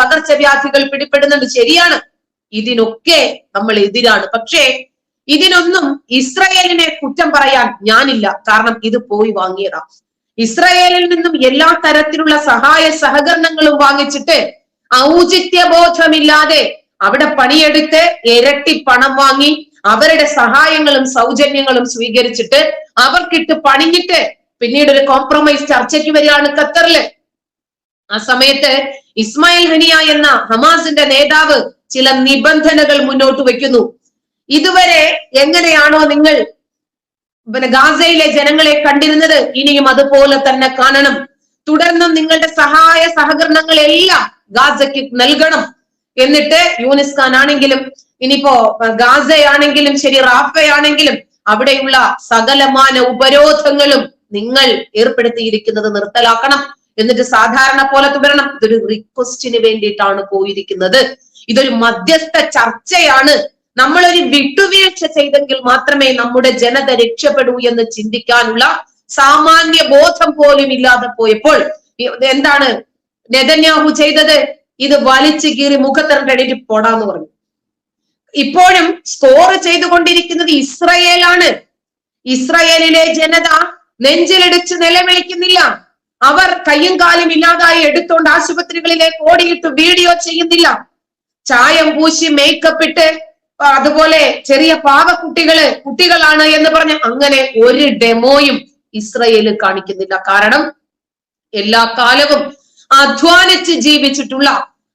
പകർച്ചവ്യാധികൾ പിടിപെടുന്നുണ്ട് ശരിയാണ്. ഇതിനൊക്കെ നമ്മൾ എതിരാണ്. പക്ഷേ ഇതിനൊന്നും ഇസ്രയേലിനെ കുറ്റം പറയാൻ ഞാനില്ല. കാരണം ഇത് പോയി വാങ്ങിയതാ. ഇസ്രയേലിൽ നിന്നും എല്ലാ തരത്തിലുള്ള സഹായ സഹകരണങ്ങളും വാങ്ങിച്ചിട്ട് ഔചിത്യബോധമില്ലാതെ അവിടെ പണിയെടുത്ത് ഇരട്ടി പണം വാങ്ങി അവരുടെ സഹായങ്ങളും സൗജന്യങ്ങളും സ്വീകരിച്ചിട്ട് അവർക്കിട്ട് പണിഞ്ഞിട്ട് പിന്നീട് ഒരു കോംപ്രമൈസ് ചർച്ചയ്ക്ക് വരികയാണ് ഖത്തറിൽ. ആ സമയത്ത് ഇസ്മായിൽ ഹനിയ എന്ന ഹമാസിന്റെ നേതാവ് ചില നിബന്ധനകൾ മുന്നോട്ട് വെക്കുന്നു ഇതുവരെ എങ്ങനെയാണോ നിങ്ങൾ പിന്നെ ഗാസയിലെ ജനങ്ങളെ കണ്ടിരുന്നത് ഇനിയും അതുപോലെ തന്നെ കാണണം. തുടർന്നും നിങ്ങളുടെ സഹായ സഹകരണങ്ങൾ എല്ലാം ഗാസയ്ക്ക് നൽകണം. എന്നിട്ട് യൂനിസ് ഖാൻ ആണെങ്കിലും ഇനിയിപ്പോ ഗാസയാണെങ്കിലും ശരി റാഫയാണെങ്കിലും അവിടെയുള്ള സകലമാന ഉപരോധങ്ങളും നിങ്ങൾ ഏർപ്പെടുത്തിയിരിക്കുന്നത് നിർത്തലാക്കണം. എന്നിട്ട് സാധാരണ പോലെ തുടരണം. ഇതൊരു റിക്വസ്റ്റിന് വേണ്ടിയിട്ടാണ് പോയിരിക്കുന്നത്. ഇതൊരു മധ്യസ്ഥ ചർച്ചയാണ്. നമ്മളൊരു വിട്ടുവീഴ്ച ചെയ്തെങ്കിൽ മാത്രമേ നമ്മുടെ ജനത രക്ഷപ്പെടൂ എന്ന് ചിന്തിക്കാനുള്ള സാമാന്യ ബോധം പോലും ഇല്ലാതെ പോയപ്പോൾ എന്താണ് നെതന്യാഹു ചെയ്തത്? ഇത് വലിച്ചു കീറി മുഖത്തിറണ്ടിട്ട് പോടാന്ന് പറഞ്ഞു. ഇപ്പോഴും സ്കോർ ചെയ്തുകൊണ്ടിരിക്കുന്നത് ഇസ്രയേലാണ്. ഇസ്രയേലിലെ ജനത നെഞ്ചിലിടിച്ച് നിലവിളിക്കുന്നില്ല. അവർ കയ്യും കാലും ഇല്ലാതായി എടുത്തോണ്ട് ആശുപത്രികളിലേക്ക് ഓടിയിട്ട് വീഡിയോ ചെയ്യുന്നില്ല. ചായം പൂശി മേക്കപ്പ് ഇട്ട് അതുപോലെ ചെറിയ പാവക്കുട്ടികൾ കുട്ടികളാണ് എന്ന് പറഞ്ഞ് അങ്ങനെ ഒരു ഡെമോയും ഇസ്രയേൽ കാണിക്കുന്നില്ല. കാരണം എല്ലാ കാലവും അധ്വാനിച്ച് ജീവിച്ചിട്ടുള്ള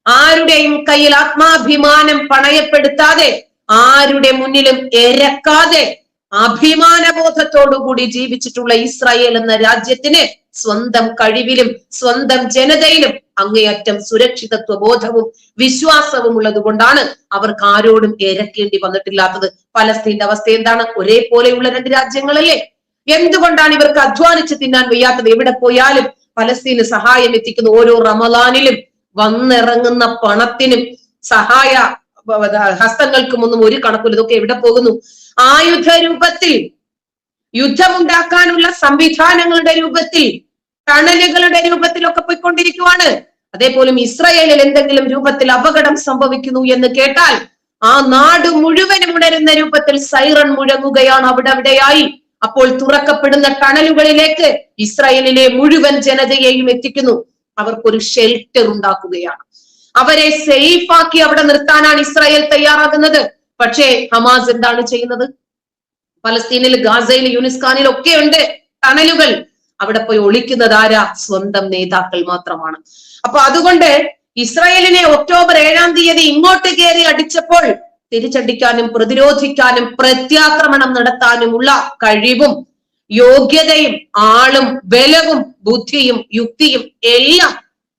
ആരുടെയും കയ്യിൽ ആത്മാഭിമാനം പണയപ്പെടുത്താതെ ആരുടെ മുന്നിലും എരക്കാതെ അഭിമാനബോധത്തോടുകൂടി ജീവിച്ചിട്ടുള്ള ഇസ്രായേൽ എന്ന രാജ്യത്തിന് സ്വന്തം കഴിവിലും സ്വന്തം ജനതയിലും അങ്ങേയറ്റം സുരക്ഷിതത്വ ബോധവും വിശ്വാസവും ഉള്ളത് കൊണ്ടാണ് അവർക്ക് ആരോടും ഇരക്കേണ്ടി വന്നിട്ടില്ലാത്തത്. പലസ്തീന്റെ അവസ്ഥ എന്താണ്? ഒരേപോലെയുള്ള രണ്ട് രാജ്യങ്ങളല്ലേ? എന്തുകൊണ്ടാണ് ഇവർക്ക് അധ്വാനിച്ച് തിന്നാൻ വയ്യാത്തത്? എവിടെ പോയാലും പലസ്തീന് സഹായം എത്തിക്കുന്ന ഓരോ റമദാനിലും വന്നിറങ്ങുന്ന പണത്തിനും സഹായ ഹസ്തങ്ങൾക്കും ഒന്നും ഒരു കണക്കില്ല ഇതൊക്കെ എവിടെ പോകുന്നു? ആയുധ രൂപത്തിൽ യുദ്ധമുണ്ടാക്കാനുള്ള സംവിധാനങ്ങളുടെ രൂപത്തിൽ ടണലുകളുടെ രൂപത്തിലൊക്കെ പോയിക്കൊണ്ടിരിക്കുവാണ്. അതേപോലെ ഇസ്രയേലിൽ എന്തെങ്കിലും രൂപത്തിൽ അപകടം സംഭവിക്കുന്നു എന്ന് കേട്ടാൽ ആ നാട് മുഴുവനും ഉണരുന്ന രൂപത്തിൽ സൈറൺ മുഴങ്ങുകയാണ് അവിടെ അവിടെയായി. അപ്പോൾ തുറക്കപ്പെടുന്ന ടണലുകളിലേക്ക് ഇസ്രയേലിലെ മുഴുവൻ ജനതയെയും എത്തിക്കുന്നു. അവർക്കൊരു ഷെൽട്ടർ ഉണ്ടാക്കുകയാണ്. അവരെ സേഫ് ആക്കി അവിടെ നിർത്താനാണ് ഇസ്രായേൽ തയ്യാറാകുന്നത്. പക്ഷേ ഹമാസ് എന്താണ് ചെയ്യുന്നത്? പലസ്തീനിൽ ഗാസയിൽ യുനിസ്കാനിൽ ഒക്കെ ഉണ്ട് ടണലുകൾ. അവിടെ പോയി ഒളിക്കുന്നത് ആരാ? സ്വന്തം നേതാക്കൾ മാത്രമാണ്. അപ്പൊ അതുകൊണ്ട് ഇസ്രായേലിനെ ഒക്ടോബർ ഏഴാം തീയതി ഇങ്ങോട്ട് കയറി അടിച്ചപ്പോൾ തിരിച്ചടിക്കാനും പ്രതിരോധിക്കാനും പ്രത്യാക്രമണം നടത്താനുമുള്ള കഴിവും യോഗ്യതയും ആളും ബലവും ബുദ്ധിയും യുക്തിയും എല്ലാം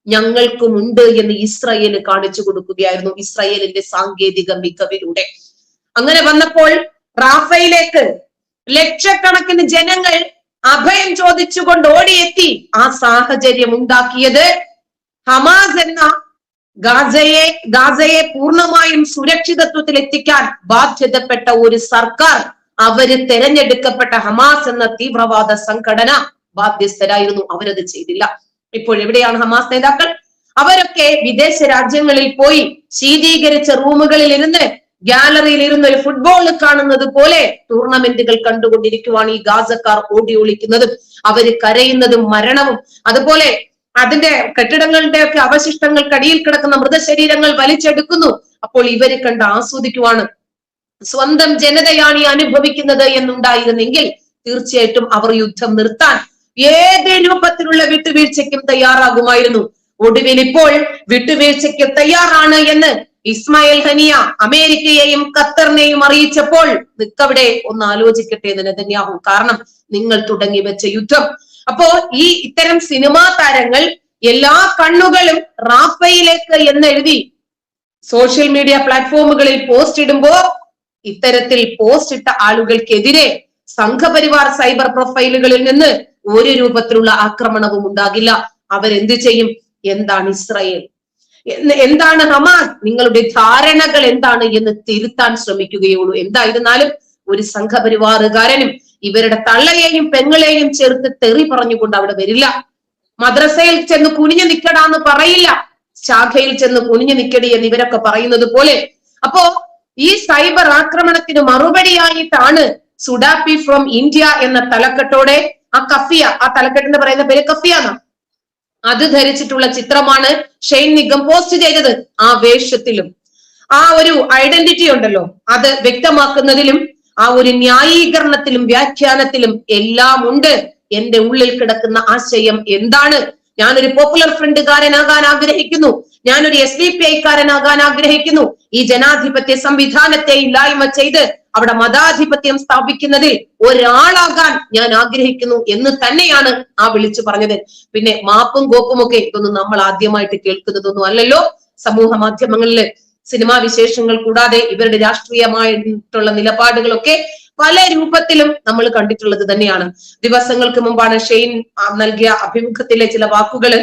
ഞങ്ങൾക്കുമുണ്ട് എന്ന് ഇസ്രായേൽ കാണിച്ചു കൊടുക്കുകയായിരുന്നു ഇസ്രയേലിന്റെ സാങ്കേതിക മികവിലൂടെ. അങ്ങനെ വന്നപ്പോൾ റാഫയിലേക്ക് ലക്ഷക്കണക്കിന് ജനങ്ങൾ അഭയം ചോദിച്ചുകൊണ്ട് ഓടിയെത്തി ആ സാഹചര്യം ഉണ്ടാക്കിയത്. ഹമാസ് എന്ന ഗാസയെ ഗാസയെ പൂർണമായും സുരക്ഷിതത്വത്തിൽ എത്തിക്കാൻ ബാധ്യതപ്പെട്ട ഒരു സർക്കാർ അവർ തെരഞ്ഞെടുക്കപ്പെട്ട ഹമാസ് എന്ന തീവ്രവാദ സംഘടന ബാധ്യസ്ഥരായിരുന്നു. അവരത് ചെയ്തില്ല. ഇപ്പോൾ എവിടെയാണ് ഹമാസ് നേതാക്കൾ? അവരൊക്കെ വിദേശ രാജ്യങ്ങളിൽ പോയി ശീതീകരിച്ച റൂമുകളിൽ ഇരുന്ന് ഗാലറിയിൽ ഇരുന്ന് ഒരു ഫുട്ബോൾ കാണുന്നത് പോലെ ടൂർണമെന്റുകൾ കണ്ടുകൊണ്ടിരിക്കുവാണ് ഈ ഗാസക്കാർ ഓടി ഒളിക്കുന്നതും. അവർ കരയുന്നതും മരണവും. അതുപോലെ അതിന്റെ കെട്ടിടങ്ങളുടെ ഒക്കെ അവശിഷ്ടങ്ങൾക്കടിയിൽ കിടക്കുന്ന മൃതശരീരങ്ങൾ വലിച്ചെടുക്കുന്നു. അപ്പോൾ ഇവർ കണ്ട് ആസ്വദിക്കുവാണ്. സ്വന്തം ജനതയാണ് ഈ അനുഭവിക്കുന്നത് എന്നുണ്ടായിരുന്നെങ്കിൽ തീർച്ചയായിട്ടും അവർ യുദ്ധം നിർത്താൻ ഏത് രൂപത്തിലുള്ള വിട്ടുവീഴ്ചയ്ക്കും തയ്യാറാകുമായിരുന്നു. ഒടുവിൽ ഇപ്പോൾ വിട്ടുവീഴ്ചയ്ക്ക് തയ്യാറാണ് എന്ന് ഇസ്മായിൽ ഹനിയ അമേരിക്കയെയും ഖത്തറിനെയും അറിയിച്ചപ്പോൾ നിക്കവിടെ ഒന്ന് ആലോചിക്കട്ടെ നെതന്യാഹു. കാരണം നിങ്ങൾ തുടങ്ങി വെച്ച യുദ്ധം. അപ്പോ ഈ ഇത്തരം സിനിമാ താരങ്ങൾ എല്ലാ കണ്ണുകളും റാഫയിലേക്ക് എന്നെഴുതി സോഷ്യൽ മീഡിയ പ്ലാറ്റ്ഫോമുകളിൽ പോസ്റ്റ് ഇടുമ്പോ ഇത്തരത്തിൽ പോസ്റ്റ് ഇട്ട ആളുകൾക്കെതിരെ സംഘപരിവാർ സൈബർ പ്രൊഫൈലുകളിൽ നിന്ന് ഒരു രൂപത്തിലുള്ള ആക്രമണവും ഉണ്ടാകില്ല. അവരെന്ത് ചെയ്യും? എന്താണ് ഇസ്രായേൽ? എന്താണ് ഹമാസ്? നിങ്ങളുടെ ധാരണകൾ എന്താണ് എന്ന് തിരുത്താൻ ശ്രമിക്കുകയുള്ളൂ. എന്തായിരുന്നാലും ഒരു സംഘപരിവാറുകാരനും ഇവരുടെ തള്ളയെയും പെങ്ങളെയും ചേർത്ത് തെറി പറഞ്ഞുകൊണ്ട് അവിടെ വരില്ല. മദ്രസയിൽ ചെന്ന് കുനിഞ്ഞു നിൽക്കടാന്ന് പറയില്ല. ശാഖയിൽ ചെന്ന് കുനിഞ്ഞു നിൽക്കടി എന്ന് ഇവരൊക്കെ പറയുന്നത് പോലെ. അപ്പോ ഈ സൈബർ ആക്രമണത്തിന് മറുപടിയായിട്ടാണ് സുഡാപ്പി ഫ്രം ഇന്ത്യ എന്ന തലക്കെട്ടോടെ ആ കഫിയ ആ തലക്കെട്ടിന്റെ പറയുന്ന പേര് കഫിയ എന്നാണ്. അത് ധരിച്ചിട്ടുള്ള ചിത്രമാണ് ഷെയ്ൻ നിഗം പോസ്റ്റ് ചെയ്തത് ആ വേഷത്തിലും. ആ ഒരു ഐഡന്റിറ്റി ഉണ്ടല്ലോ അത് വ്യക്തമാക്കുന്നതിലും ആ ഒരു ന്യായീകരണത്തിലും വ്യാഖ്യാനത്തിലും എല്ലാം ഉണ്ട്. എന്റെ ഉള്ളിൽ കിടക്കുന്ന ആശയം എന്താണ്? ഞാനൊരു പോപ്പുലർ ഫ്രണ്ടുകാരനാകാൻ ആഗ്രഹിക്കുന്നു. ഞാനൊരു എസ് ഡി പി ഐക്കാരനാകാൻ ആഗ്രഹിക്കുന്നു. ഈ ജനാധിപത്യ സംവിധാനത്തെ ഇല്ലായ്മ ചെയ്ത് അവിടെ മതാധിപത്യം സ്ഥാപിക്കുന്നതിൽ ഒരാളാകാൻ ഞാൻ ആഗ്രഹിക്കുന്നു എന്ന് തന്നെയാണ് ആ വിളിച്ചു പറഞ്ഞത്. പിന്നെ മാപ്പും കോപ്പും ഒക്കെ ഇതൊന്നും നമ്മൾ ആദ്യമായിട്ട് കേൾക്കുന്നതൊന്നും അല്ലല്ലോ. സമൂഹ മാധ്യമങ്ങളിൽ സിനിമാ വിശേഷങ്ങൾ കൂടാതെ ഇവരുടെ രാഷ്ട്രീയമായിട്ടുള്ള നിലപാടുകളൊക്കെ പല രൂപത്തിലും നമ്മൾ കണ്ടിട്ടുള്ളത് തന്നെയാണ്. ദിവസങ്ങൾക്ക് മുമ്പാണ് ഷെയ്ൻ നൽകിയ അഭിമുഖത്തിലെ ചില വാക്കുകൾ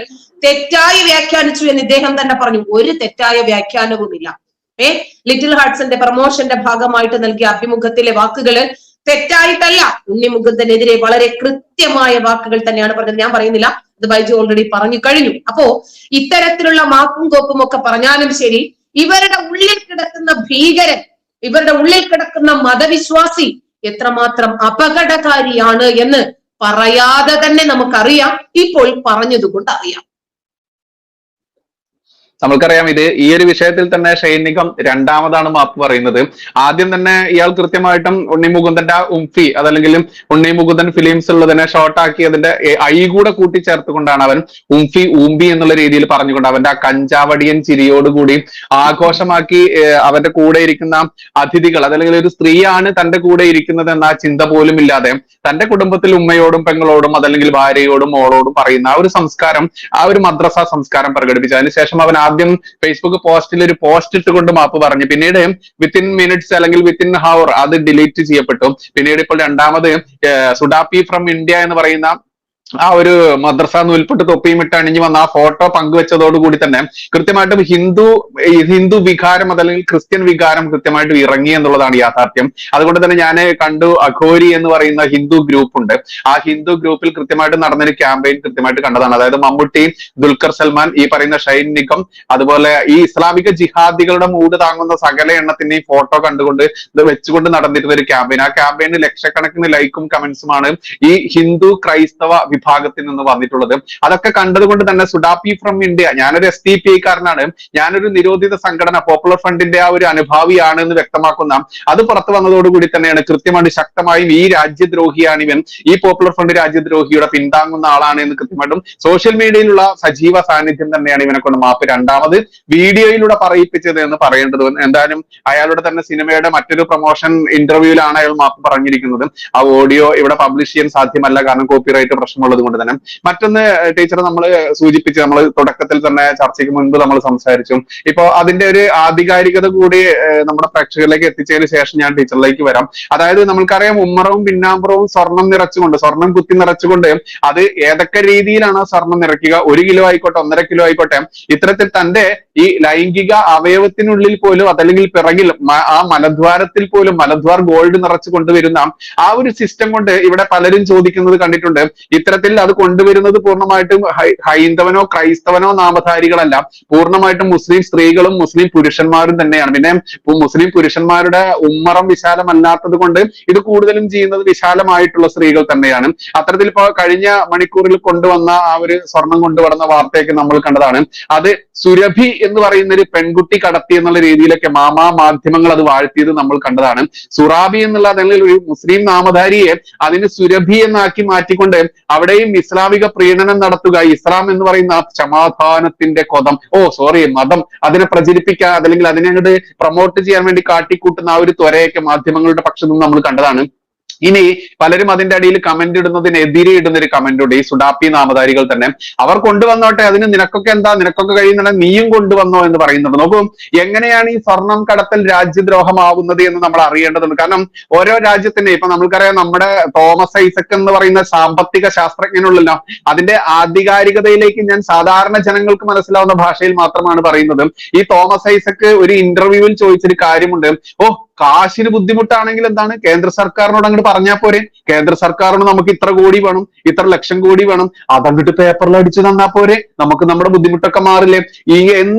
തെറ്റായി വ്യാഖ്യാനിച്ചു എന്ന് ഇദ്ദേഹം തന്നെ പറഞ്ഞു. ഒരു തെറ്റായ വ്യാഖ്യാനവുമില്ല. ഏ? ലിറ്റിൽ ഹാർട്സിന്റെ പ്രമോഷന്റെ ഭാഗമായിട്ട് നൽകിയ അഭിമുഖത്തിലെ വാക്കുകൾ തെറ്റായിട്ടല്ല. ഉണ്ണിമുകുന്ദനെതിരെ വളരെ കൃത്യമായ വാക്കുകൾ തന്നെയാണ് പറഞ്ഞത്. ഞാൻ പറയുന്നില്ല. അത് ബൈജു ഓൾറെഡി പറഞ്ഞു കഴിഞ്ഞു. അപ്പോ ഇത്തരത്തിലുള്ള മാക്കും കോപ്പും ഒക്കെ പറഞ്ഞാലും ശരി ഇവരുടെ ഉള്ളിൽ കിടക്കുന്ന ഭീകരൻ ഇവരുടെ ഉള്ളിൽ കിടക്കുന്ന മതവിശ്വാസി എത്രമാത്രം അപകടകാരിയാണ് എന്ന് പറയാതെ തന്നെ നമുക്കറിയാം. ഇപ്പോൾ പറഞ്ഞതുകൊണ്ട് അറിയാം. നമ്മൾക്കറിയാം ഇത് ഈ ഒരു വിഷയത്തിൽ തന്നെ ഷൈനികം രണ്ടാമതാണ് മാപ്പ് പറയുന്നത്. ആദ്യം തന്നെ ഇയാൾ കൃത്യമായിട്ടും ഉണ്ണി മുകുന്ദന്റെ ആ ഉംഫി അതല്ലെങ്കിൽ ഉണ്ണി മുകുന്ദൻ ഫിലിംസ് ഉള്ളതിനെ ഷോർട്ടാക്കി അതിന്റെ ഐ കൂടെ കൂട്ടിച്ചേർത്തുകൊണ്ടാണ് അവൻ ഉംഫി ഉംബി എന്നുള്ള രീതിയിൽ പറഞ്ഞുകൊണ്ട് അവന്റെ ആ കഞ്ചാവടിയൻ ചിരിയോടുകൂടി ആഘോഷമാക്കി അവന്റെ കൂടെ ഇരിക്കുന്ന അതിഥികൾ അതല്ലെങ്കിൽ ഒരു സ്ത്രീയാണ് തന്റെ കൂടെ ഇരിക്കുന്നത് എന്ന ആ ചിന്ത പോലും ഇല്ലാതെ തന്റെ കുടുംബത്തിൽ ഉമ്മയോടും പെങ്ങളോടും അതല്ലെങ്കിൽ ഭാര്യയോടും മോളോടും പറയുന്ന ആ ഒരു സംസ്കാരം ആ ഒരു മദ്രസ സംസ്കാരം പ്രകടിപ്പിച്ചു. അതിനുശേഷം അവൻ ആദ്യം ഫേസ്ബുക്ക് പോസ്റ്റിൽ ഒരു പോസ്റ്റ് ഇട്ടുകൊണ്ട് മാപ്പ് പറഞ്ഞു. പിന്നീട് വിത്തിൻ മിനിറ്റ്സ് അല്ലെങ്കിൽ വിത്തിൻ ഹവർ അത് ഡിലീറ്റ് ചെയ്യപ്പെട്ടു. പിന്നീട് ഇപ്പോൾ രണ്ടാമത് സുഡാപ്പി ഫ്രം ഇന്ത്യ എന്ന് പറയുന്ന ആ ഒരു മദ്രസ നൂൽപ്പെട്ട് തൊപ്പിയും ഇട്ട് അണിഞ്ഞു വന്ന ആ ഫോട്ടോ പങ്കുവെച്ചതോടുകൂടി തന്നെ കൃത്യമായിട്ടും ഹിന്ദു ഹിന്ദു വികാരം അതല്ലെങ്കിൽ ക്രിസ്ത്യൻ വികാരം കൃത്യമായിട്ടും ഇറങ്ങി എന്നുള്ളതാണ് യാഥാർത്ഥ്യം. അതുകൊണ്ട് തന്നെ ഞാൻ കണ്ടു അഘോരി എന്ന് പറയുന്ന ഹിന്ദു ഗ്രൂപ്പ് ഉണ്ട്. ആ ഹിന്ദു ഗ്രൂപ്പിൽ കൃത്യമായിട്ട് നടന്നൊരു ക്യാമ്പയിൻ കൃത്യമായിട്ട് കണ്ടതാണ്. അതായത് മമ്മൂട്ടി ദുൽഖർ സൽമാൻ ഈ പറയുന്ന ഷൈൻ നിഗം അതുപോലെ ഈ ഇസ്ലാമിക ജിഹാദികളുടെ മൂട് താങ്ങുന്ന സകല എണ്ണത്തിന്റെയും ഫോട്ടോ കണ്ടുകൊണ്ട് ഇത് വെച്ചുകൊണ്ട് നടന്നിരുന്ന ഒരു ക്യാമ്പയിൻ ആ ക്യാമ്പയിന് ലക്ഷക്കണക്കിന് ലൈക്കും കമന്റ്സുമാണ് ഈ ഹിന്ദു ക്രൈസ്തവ വിഭാഗത്തിൽ നിന്ന് വന്നിട്ടുള്ളത്. അതൊക്കെ കണ്ടതുകൊണ്ട് തന്നെ സുഡാപ്പി ഫ്രം ഇന്ത്യ ഞാനൊരു എസ് ടി പി ഐക്കാരനാണ് ഞാനൊരു നിരോധിത സംഘടന പോപ്പുലർ ഫ്രണ്ടിന്റെ ആ ഒരു അനുഭാവിയാണ് എന്ന് വ്യക്തമാക്കുന്ന അത് പുറത്തു വന്നതോടുകൂടി തന്നെയാണ് കൃത്യമായിട്ട് ശക്തമായും ഈ രാജ്യദ്രോഹിയാണ് ഇവൻ ഈ പോപ്പുലർ ഫ്രണ്ട് രാജ്യദ്രോഹിയുടെ പിന്താങ്ങുന്ന ആളാണ് എന്ന് കൃത്യമായിട്ടും സോഷ്യൽ മീഡിയയിലുള്ള സജീവ സാന്നിധ്യം തന്നെയാണ് ഇവനെ കൊണ്ട് മാപ്പ് രണ്ടാമത് വീഡിയോയിലൂടെ പറയിപ്പിച്ചത് എന്ന് പറയേണ്ടത്. എന്തായാലും അയാളുടെ തന്നെ സിനിമയുടെ മറ്റൊരു പ്രൊമോഷൻ ഇന്റർവ്യൂവിലാണ് അയാൾ മാപ്പ് പറഞ്ഞിരിക്കുന്നത്. ആ ഓഡിയോ ഇവിടെ പബ്ലിഷ് ചെയ്യാൻ സാധ്യമല്ല കാരണം കോപ്പിറൈറ്റ് പ്രശ്നമുള്ളത് കൊണ്ട് തന്നെ. മറ്റൊന്ന് ടീച്ചർ നമ്മൾ സൂചിപ്പിച്ച് നമ്മൾ തുടക്കത്തിൽ തന്നെ ചർച്ചയ്ക്ക് മുൻപ് നമ്മൾ സംസാരിച്ചു. ഇപ്പോ അതിന്റെ ഒരു ആധികാരികത കൂടി നമ്മുടെ പ്രേക്ഷകരിലേക്ക് എത്തിച്ചതിന് ശേഷം ഞാൻ ടീച്ചറിലേക്ക് വരാം. അതായത് നമ്മൾക്കറിയാം ഉമ്മറവും പിന്നാമ്പുറവും സ്വർണം നിറച്ചുകൊണ്ട് സ്വർണം കുത്തി നിറച്ചുകൊണ്ട് അത് ഏതൊക്കെ രീതിയിലാണ് സ്വർണം നിറയ്ക്കുക? ഒരു കിലോ ആയിക്കോട്ടെ ഒന്നര കിലോ ആയിക്കോട്ടെ ഇത്തരത്തിൽ തന്റെ ഈ ലൈംഗിക അവയവത്തിനുള്ളിൽ പോലും അതല്ലെങ്കിൽ പിറകിൽ ആ മലദ്വാരത്തിൽ പോലും മലദ്വാർ ഗോൾഡ് നിറച്ചു കൊണ്ടുവരുന്ന ആ ഒരു സിസ്റ്റം കൊണ്ട് ഇവിടെ പലരും ചോദിക്കുന്നത് കണ്ടിട്ടുണ്ട്. ഇത്തരത്തിൽ അത് കൊണ്ടുവരുന്നത് പൂർണമായിട്ടും ഹൈന്ദവനോ ക്രൈസ്തവനോ നാമധാരികളല്ല. പൂർണമായിട്ടും മുസ്ലിം സ്ത്രീകളും മുസ്ലിം പുരുഷന്മാരും തന്നെയാണ്. പിന്നെ മുസ്ലിം പുരുഷന്മാരുടെ ഉമ്മറം വിശാലമല്ലാത്തത് കൊണ്ട് ഇത് കൂടുതലും ചെയ്യുന്നത് വിശാലമായിട്ടുള്ള സ്ത്രീകൾ തന്നെയാണ്. അത്തരത്തിൽ ഇപ്പോ കഴിഞ്ഞ മണിക്കൂറിൽ കൊണ്ടുവന്ന ആ ഒരു സ്വർണം കൊണ്ടുവന്ന വാർത്തയൊക്കെ നമ്മൾ കണ്ടതാണ്. അത് സുരഭി എന്ന് പറയുന്ന ഒരു പെൺകുട്ടി കടത്തി എന്നുള്ള രീതിയിലൊക്കെ മാമാ മാധ്യമങ്ങൾ അത് വാഴ്ത്തിയത് നമ്മൾ കണ്ടതാണ്. സുറാബി എന്നുള്ള അല്ലെങ്കിൽ ഒരു മുസ്ലിം നാമധാരിയെ അതിന് സുരഭി എന്നാക്കി മാറ്റിക്കൊണ്ട് അവിടെയും ഇസ്ലാമിക പ്രീണനം നടത്തുക ഇസ്ലാം എന്ന് പറയുന്ന സമാധാനത്തിന്റെ കൊതം. ഓ സോറി മതം. അതിനെ പ്രചരിപ്പിക്കാൻ അതല്ലെങ്കിൽ അതിനെ അങ്ങോട്ട് പ്രൊമോട്ട് ചെയ്യാൻ വേണ്ടി കാട്ടിക്കൂട്ടുന്ന ആ ഒരു ത്വരയൊക്കെ മാധ്യമങ്ങളുടെ പക്ഷത്തു നിന്ന് നമ്മൾ കണ്ടതാണ്. ഇനി പലരും അതിന്റെ അടിയിൽ കമന്റ് ഇടുന്നതിനെതിരെ ഇടുന്ന ഒരു കമന്റ് ഉണ്ട്. ഈ സുഡാപ്പി നാമധാരികൾ തന്നെ. അവർ കൊണ്ടുവന്നോട്ടെ അതിന് നിനക്കൊക്കെ എന്താ? നിനക്കൊക്കെ കഴിയുന്നുണ്ടെങ്കിൽ നീയും കൊണ്ടുവന്നോ എന്ന് പറയുന്നുണ്ട്. നോക്കൂ എങ്ങനെയാണ് ഈ സ്വർണം കടത്തൽ രാജ്യദ്രോഹമാവുന്നത് എന്ന് നമ്മൾ അറിയേണ്ടതുണ്ട്. കാരണം ഓരോ രാജ്യത്തിന്റെ ഇപ്പൊ നമുക്കറിയാം നമ്മുടെ തോമസ് ഐസക് എന്ന് പറയുന്ന സാമ്പത്തിക ശാസ്ത്രജ്ഞനുള്ളല്ലോ അതിന്റെ ആധികാരികതയിലേക്ക് ഞാൻ സാധാരണ ജനങ്ങൾക്ക് മനസ്സിലാവുന്ന ഭാഷയിൽ മാത്രമാണ് പറയുന്നത്. ഈ തോമസ് ഐസക് ഒരു ഇന്റർവ്യൂവിൽ ചോദിച്ചൊരു കാര്യമുണ്ട്. ഓ കാശിന് ബുദ്ധിമുട്ടാണെങ്കിൽ എന്താണ്? കേന്ദ്ര സർക്കാരിനോട് അങ്ങോട്ട് പറഞ്ഞാൽ പോരെ. കേന്ദ്ര സർക്കാരിനോട് നമുക്ക് ഇത്ര കോടി വേണം ഇത്ര ലക്ഷം കോടി വേണം. അതങ്ങോട്ട് പേപ്പറിൽ അടിച്ചു തന്നാ പോരെ. നമുക്ക് നമ്മുടെ ബുദ്ധിമുട്ടൊക്കെ മാറില്ലേ? ഈ എന്ന്